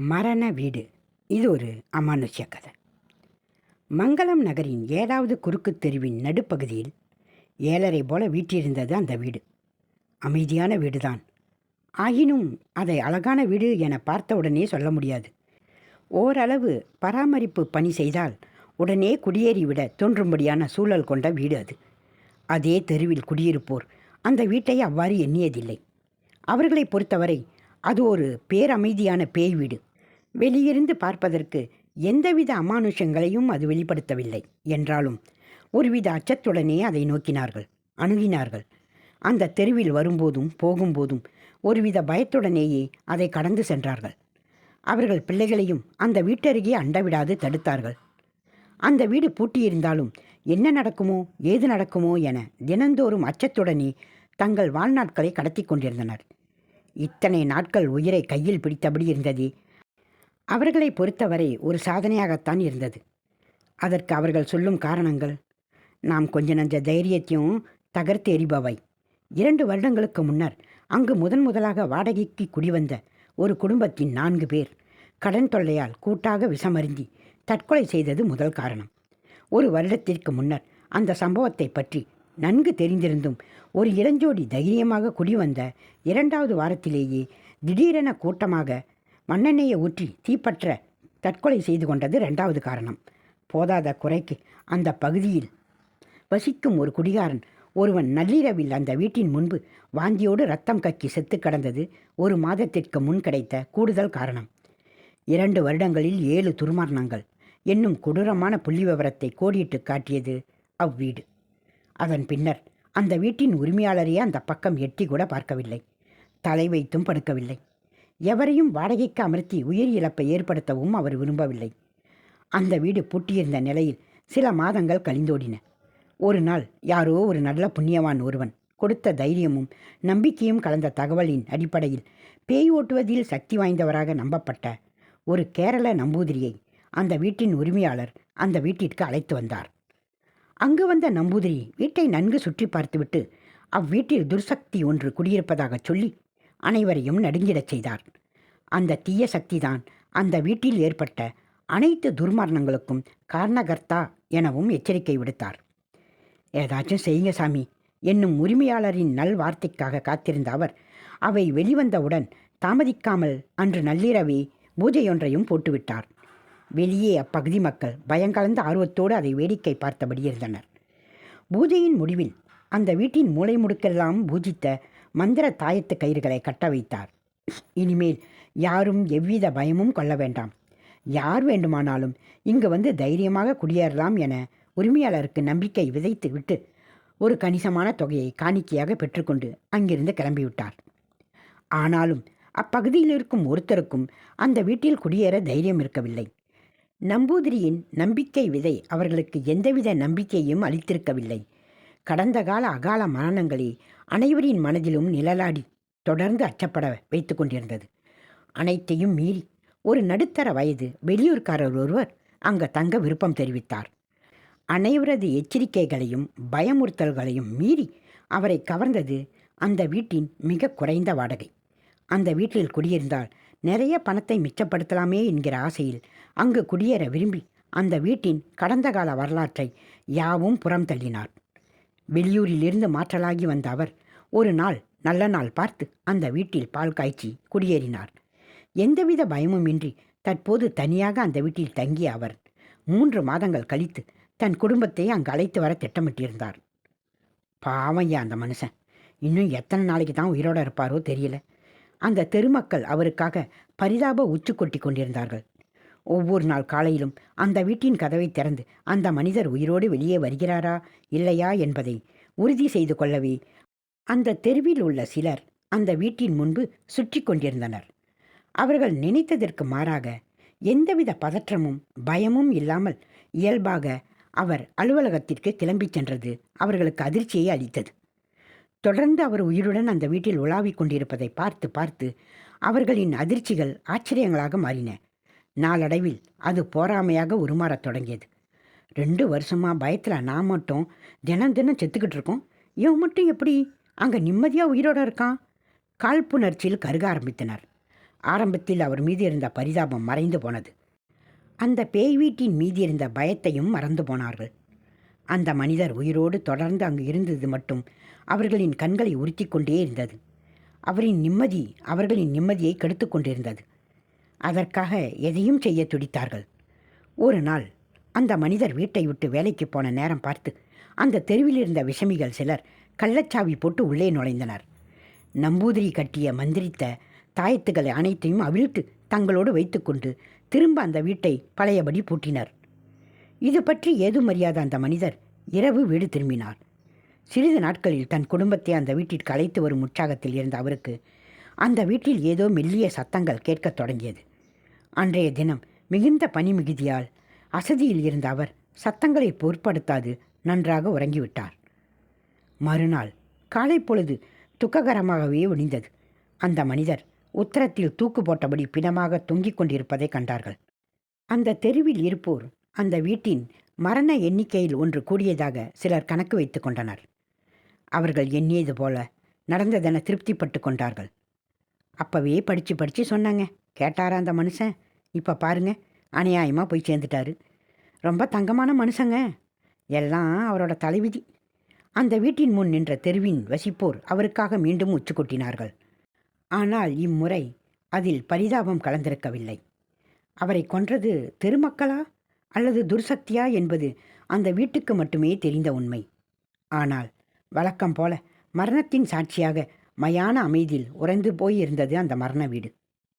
மரண வீடு. இது ஒரு அமானுஷ்ய கதை. மங்களம் நகரின் ஏதாவது குறுக்குத் தெருவின் நடுப்பகுதியில் ஏழரை போல வீட்டிருந்தது அந்த வீடு. அமைதியான வீடுதான். ஆயினும் அதை அழகான வீடு என பார்த்தவுடனே சொல்ல முடியாது. ஓரளவு பராமரிப்பு பணி செய்தால் உடனே குடியேறிவிட தோன்றும்படியான சூழல் கொண்ட வீடு அது. அதே தெருவில் குடியிருப்போர் அந்த வீட்டை அவ்வாறு எண்ணியதில்லை. அவர்களை பொறுத்தவரை அது ஒரு பேரமைதியான பேய் வீடு. வெளியிருந்து பார்ப்பதற்கு எந்தவித அமானுஷங்களையும் அது வெளிப்படுத்தவில்லை என்றாலும் ஒருவித அச்சத்துடனே அதை நோக்கினார்கள் அணுகினார்கள். அந்த தெருவில் வரும்போதும் போகும்போதும் ஒருவித பயத்துடனேயே அதை கடந்து சென்றார்கள். அவர்கள் பிள்ளைகளையும் அந்த வீட்டருகே அண்டவிடாது தடுத்தார்கள். அந்த வீடு பூட்டியிருந்தாலும் என்ன நடக்குமோ ஏது நடக்குமோ என தினந்தோறும் அச்சத்துடனே தங்கள் வாழ்நாட்களை கடத்தி கொண்டிருந்தனர். இத்தனை நாட்கள் உயிரை கையில் பிடித்தபடி இருந்ததே அவர்களை பொறுத்தவரை ஒரு சாதனையாகத்தான் இருந்தது. அதற்கு அவர்கள் சொல்லும் காரணங்கள் நாம் கொஞ்ச நஞ்ச தைரியத்தையும் தகர்த்து எறிபவை இரண்டு வருடங்களுக்கு முன்னர் அங்கு முதன் முதலாக வாடகைக்கு குடிவந்த ஒரு குடும்பத்தின் நான்கு பேர் கடன் தொல்லையால் கூட்டாக விஷமருந்தி தற்கொலை செய்தது முதல் காரணம். ஒரு வருடத்திற்கு முன்னர் அந்த சம்பவத்தை பற்றி நன்கு தெரிந்திருந்தும் ஒரு இளஞ்சோடி தைரியமாக குடிவந்த இரண்டாவது வாரத்திலேயே திடீரென கூட்டமாக மண்ணெண்ணெயை ஊற்றி தீப்பற்ற தற்கொலை செய்து கொண்டது ரெண்டாவது காரணம். போதாத குறைக்கு அந்த பகுதியில் வசிக்கும் ஒரு குடிகாரன் ஒருவன் நள்ளிரவில் அந்த வீட்டின் முன்பு வாந்தியோடு ரத்தம் கக்கி செத்து கடந்தது ஒரு மாதத்திற்கு முன் கிடைத்த கூடுதல் காரணம். இரண்டு வருடங்களில் ஏழு துர்மரணங்கள் என்னும் கொடூரமான புள்ளி விவரத்தை கோடிட்டு காட்டியது அவ்வீடு. அதன் பின்னர் அந்த வீட்டின் உரிமையாளரையே அந்த பக்கம் எட்டி கூட பார்க்கவில்லை. தலை வைத்தும் படுக்கவில்லை. எவரையும் வாடகைக்கு அமர்த்தி உயிர் இழப்பை ஏற்படுத்தவும் அவர் விரும்பவில்லை. அந்த வீடு பூட்டியிருந்த நிலையில் சில மாதங்கள் கழிந்தோடின. ஒரு நாள் யாரோ ஒரு நல்ல புண்ணியவான் ஒருவன் கொடுத்த தைரியமும் நம்பிக்கையும் கலந்த தகவலின் அடிப்படையில் பேய் ஓட்டுவதில் சக்தி வாய்ந்தவராக நம்பப்பட்ட ஒரு கேரள நம்பூதிரியை அந்த வீட்டின் உரிமையாளர் அந்த வீட்டிற்கு அழைத்து வந்தார். அங்கு வந்த நம்பூதிரி வீட்டை நன்கு சுற்றி பார்த்துவிட்டு அவ்வீட்டில் துர்சக்தி ஒன்று குடியிருப்பதாகச் சொல்லி அனைவரையும் நடுங்கிடச் செய்தார் அந்த தீய சக்திதான் அந்த வீட்டில் ஏற்பட்ட அனைத்து துர்மரணங்களுக்கும் காரணகர்த்தா எனவும் எச்சரிக்கை விடுத்தார். ஏதாச்சும் செய்யுங்க சாமி என்னும் உரிமையாளரின் நல் வார்த்தைக்காக காத்திருந்த அவர் அவை வெளிவந்தவுடன் தாமதிக்காமல் அன்று நள்ளிரவே பூஜையொன்றையும் போட்டுவிட்டார். வெளியே அப்பகுதி மக்கள் பயங்கலந்த ஆர்வத்தோடு அதை வேடிக்கை பார்த்தபடி இருந்தனர். பூஜையின் முடிவில் அந்த வீட்டின் மூளை முடுக்கெல்லாம் பூஜித்த மந்திர தாயத்து கயிறுகளை கட்ட வைத்தார். இனிமேல் யாரும் எவ்வித பயமும் கொள்ள வேண்டாம். யார் வேண்டுமானாலும் இங்கு வந்து தைரியமாக குடியேறலாம் என உரிமையாளருக்கு நம்பிக்கை விதைத்து விட்டு ஒரு கணிசமான தொகையை காணிக்கையாக பெற்றுக்கொண்டு அங்கிருந்து கிளம்பிவிட்டார். ஆனாலும் அப்பகுதியில் இருக்கும் ஒருத்தருக்கும் அந்த வீட்டில் குடியேற தைரியம் இருக்கவில்லை. நம்பூதிரியின் நம்பிக்கை விதை அவர்களுக்கு எந்தவித நம்பிக்கையும் அளித்திருக்கவில்லை. கடந்த கால அகால மரணங்களே அனைவரின் மனதிலும் நிழலாடி தொடர்ந்து அச்சப்பட வைத்து கொண்டிருந்தது. அனைத்தையும் மீறி ஒரு நடுத்தர வயது வெளியூர்காரர் ஒருவர் அங்கு தங்க விருப்பம் தெரிவித்தார். அனைவரது எச்சரிக்கைகளையும் பயமுறுத்தல்களையும் மீறி அவரை கவர்ந்தது அந்த வீட்டின் மிக குறைந்த வாடகை. அந்த வீட்டில் குடியிருந்தால் நிறைய பணத்தை மிச்சப்படுத்தலாமே என்கிற ஆசையில் அங்கு குடியேற விரும்பி அந்த வீட்டின் கடந்த கால வரலாற்றை யாவும் புறம் தள்ளினார். வெளியூரிலிருந்து மாற்றலாகி வந்த அவர் ஒரு நாள் நல்ல நாள் பார்த்து அந்த வீட்டில் பால் காய்ச்சி குடியேறினார். எந்தவித பயமுமின்றி தற்போது தனியாக அந்த வீட்டில் தங்கிய அவர் மூன்று மாதங்கள் கழித்து தன் குடும்பத்தை அங்கு அழைத்து வர திட்டமிட்டிருந்தார். பாவையா அந்த மனுஷன். இன்னும் எத்தனை நாளைக்கு தான் உயிரோடு இருப்பாரோ தெரியல. அந்த தெருமக்கள் அவருக்காக பரிதாப உச்சு கொட்டி கொண்டிருந்தார்கள். ஒவ்வொரு நாள் காலையிலும் அந்த வீட்டின் கதவை திறந்து அந்த மனிதர் உயிரோடு வெளியே வருகிறாரா இல்லையா என்பதை உறுதி செய்து கொள்ளவே அந்த தெருவில் உள்ள சிலர் அந்த வீட்டின் முன்பு சுற்றி கொண்டிருந்தனர். அவர்கள் நினைத்ததற்கு மாறாக எந்தவித பதற்றமும் பயமும் இல்லாமல் இயல்பாக அவர் அலுவலகத்திற்கு கிளம்பிச் சென்றது அவர்களுக்கு அதிர்ச்சியை அளித்தது. தொடர்ந்து அவர் உயிருடன் அந்த வீட்டில் உலாவிக் கொண்டிருப்பதை பார்த்து பார்த்து அவர்களின் அதிர்ச்சிகள் ஆச்சரியங்களாக மாறின. நாளடைவில் அது போராமையாக உருமாறத் தொடங்கியது. ரெண்டு வருஷமாக பயத்தில் நான் மட்டும் தினம் தினம் செத்துக்கிட்டு இருக்கோம். இவன் மட்டும் எப்படி அங்கே நிம்மதியாக உயிரோடு இருக்கான்? காழ்ப்புணர்ச்சியில் கருக ஆரம்பித்தனர். ஆரம்பத்தில் அவர் மீது இருந்த பரிதாபம் மறைந்து போனது. அந்த பேய் வீட்டின் மீது இருந்த பயத்தையும் மறந்து போனார்கள். அந்த மனிதர் உயிரோடு தொடர்ந்து அங்கு இருந்தது மட்டும் அவர்களின் கண்களை உறுத்தி கொண்டே இருந்தது. அவரின் நிம்மதி அவர்களின் நிம்மதியை கெடுத்து கொண்டிருந்தது. அதற்காக எதையும் செய்ய துடித்தார்கள். ஒரு நாள் அந்த மனிதர் வீட்டை விட்டு வேலைக்கு போன நேரம் பார்த்து அந்த தெருவில் இருந்த விஷமிகள் சிலர் கள்ளச்சாவி போட்டு உள்ளே நுழைந்தனர். நம்பூதிரி கட்டிய மந்திரித்த தாயத்துக்களை அனைத்தையும் அவிழ்த்து தங்களோடு வைத்துக்கொண்டு திரும்ப அந்த வீட்டை பழையபடி பூட்டினர். இது பற்றி ஏதும் அறியாத அந்த மனிதர் இரவு வீடு திரும்பினார். சிறிது நாட்களில் தன் குடும்பத்தை அந்த வீட்டிற்கு அழைத்து வரும் உற்சாகத்தில் இருந்த அவருக்கு அந்த வீட்டில் ஏதோ மெல்லிய சத்தங்கள் கேட்கத் தொடங்கியது. அன்றைய தினம் மிகுந்த பனி மிகுதியால் அசதியில் இருந்த அவர் சத்தங்களை பொருட்படுத்தாது நன்றாக உறங்கிவிட்டார். மறுநாள் காலை பொழுது துக்ககரமாகவே ஒளிந்தது அந்த மனிதர் உத்தரத்தில் தூக்கு போட்டபடி பிணமாக தொங்கிக் கொண்டிருப்பதை கண்டார்கள். அந்த தெருவில் இருப்போர் அந்த வீட்டின் மரண எண்ணிக்கையில் ஒன்று கூடியதாக சிலர் கணக்கு வைத்து கொண்டனர். அவர்கள் எண்ணியது போல நடந்ததென திருப்திப்பட்டு கொண்டார்கள். அப்பவே படித்து படித்து சொன்னாங்க. கேட்டாரா அந்த மனுஷன்? இப்போ பாருங்க அநியாயமாக போய் சேர்ந்துட்டாரு. ரொம்ப தங்கமான மனுஷங்க. எல்லாம் அவரோட தலைவிதி. அந்த வீட்டின் முன் நின்ற தெருவின் வசிப்போர் அவருக்காக மீண்டும் உச்சு கொட்டினார்கள் ஆனால் இம்முறை அதில் பரிதாபம் கலந்திருக்கவில்லை. அவரை கொன்றது தெருமக்களா அல்லது துர்சக்தியா என்பது அந்த வீட்டுக்கு மட்டுமே தெரிந்த உண்மை. ஆனால் வழக்கம் போல மரணத்தின் சாட்சியாக மயான அமைதியில் உறைந்து போயிருந்தது அந்த மரண வீடு.